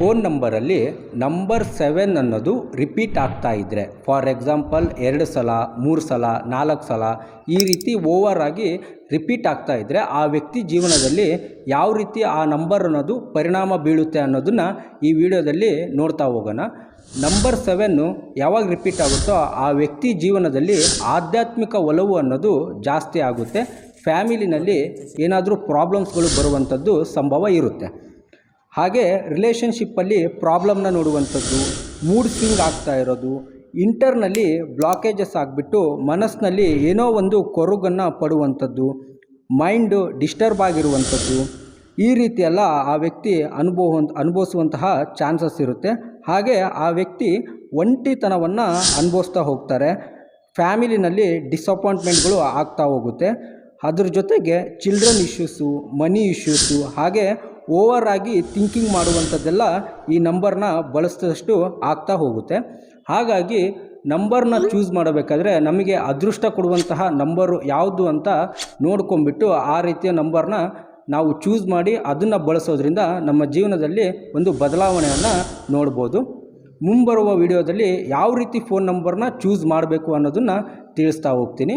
Phone ನಂಬರಲ್ಲಿ number seven ಅನ್ನೋದು repeat ಆಗ್ತಾ ಇದ್ದರೆ ಫಾರ್ ಎಕ್ಸಾಂಪಲ್, ಎರಡು ಸಲ, ಮೂರು ಸಲ, ನಾಲ್ಕು ಸಲ ಈ ರೀತಿ ಓವರ್ ಆಗಿ ರಿಪೀಟ್ ಆಗ್ತಾ ಇದ್ದರೆ ಆ ವ್ಯಕ್ತಿ ಜೀವನದಲ್ಲಿ ಯಾವ ರೀತಿ ಆ ನಂಬರ್ ಅನ್ನೋದು ಪರಿಣಾಮ ಬೀಳುತ್ತೆ ಅನ್ನೋದನ್ನು ಈ ವಿಡಿಯೋದಲ್ಲಿ ನೋಡ್ತಾ ಹೋಗೋಣ. ನಂಬರ್ ಸೆವೆನ್ನು ಯಾವಾಗ ರಿಪೀಟ್ ಆಗುತ್ತೋ ಆ ವ್ಯಕ್ತಿ ಜೀವನದಲ್ಲಿ ಆಧ್ಯಾತ್ಮಿಕ ಒಲವು ಅನ್ನೋದು ಜಾಸ್ತಿ ಆಗುತ್ತೆ. ಫ್ಯಾಮಿಲಿನಲ್ಲಿ ಏನಾದರೂ ಪ್ರಾಬ್ಲಮ್ಸ್ಗಳು ಬರುವಂಥದ್ದು ಸಂಭವ ಇರುತ್ತೆ. ಹಾಗೆ ರಿಲೇಷನ್ಶಿಪ್ಪಲ್ಲಿ ಪ್ರಾಬ್ಲಮ್ನ ನೋಡುವಂಥದ್ದು ಮೂಡ್ ಸ್ವಿಂಗ್ ಆಗ್ತಾ ಇರೋದು ಇಂಟರ್ನಲ್ಲಿ ಬ್ಲಾಕೇಜಸ್ ಆಗಿಬಿಟ್ಟು ಮನಸ್ಸಿನಲ್ಲಿ ಏನೋ ಒಂದು ಕೊರಗನ್ನು ಪಡುವಂಥದ್ದು ಮೈಂಡು ಡಿಸ್ಟರ್ಬ್ ಆಗಿರುವಂಥದ್ದು, ಈ ರೀತಿಯೆಲ್ಲ ಆ ವ್ಯಕ್ತಿ ಅನುಭವ, ಅನುಭವಿಸುವಂತಹ ಚಾನ್ಸಸ್ ಇರುತ್ತೆ. ಹಾಗೆ ಆ ವ್ಯಕ್ತಿ ಒಂಟಿತನವನ್ನು ಅನುಭವಿಸ್ತಾ ಹೋಗ್ತಾರೆ. ಫ್ಯಾಮಿಲಿನಲ್ಲಿ ಡಿಸಪಾಯಿಂಟ್ಮೆಂಟ್ಗಳು ಆಗ್ತಾ ಹೋಗುತ್ತೆ. ಅದ್ರ ಜೊತೆಗೆ ಚಿಲ್ಡ್ರನ್ ಇಶ್ಯೂಸು ಮನಿ ಇಶ್ಯೂಸು ಹಾಗೆ ಓವರ್ ಆಗಿ ಥಿಂಕಿಂಗ್ ಮಾಡುವಂಥದ್ದೆಲ್ಲ ಈ ನಂಬರ್ನ ಬಳಸಿದಷ್ಟು ಆಗ್ತಾ ಹೋಗುತ್ತೆ. ಹಾಗಾಗಿ ನಂಬರ್ನ ಚೂಸ್ ಮಾಡಬೇಕಾದ್ರೆ ನಮಗೆ ಅದೃಷ್ಟ ಕೊಡುವಂತಹ ನಂಬರು ಯಾವುದು ಅಂತ ನೋಡ್ಕೊಂಬಿಟ್ಟು ಆ ರೀತಿಯ ನಂಬರ್ನ ನಾವು ಚೂಸ್ ಮಾಡಿ ಅದನ್ನು ಬಳಸೋದ್ರಿಂದ ನಮ್ಮ ಜೀವನದಲ್ಲಿ ಒಂದು ಬದಲಾವಣೆಯನ್ನು ನೋಡ್ಬೋದು. ಮುಂಬರುವ ವಿಡಿಯೋದಲ್ಲಿ ಯಾವ ರೀತಿ ಫೋನ್ ನಂಬರ್ನ ಚೂಸ್ ಮಾಡಬೇಕು ಅನ್ನೋದನ್ನು ತಿಳಿಸ್ತಾ ಹೋಗ್ತೀನಿ.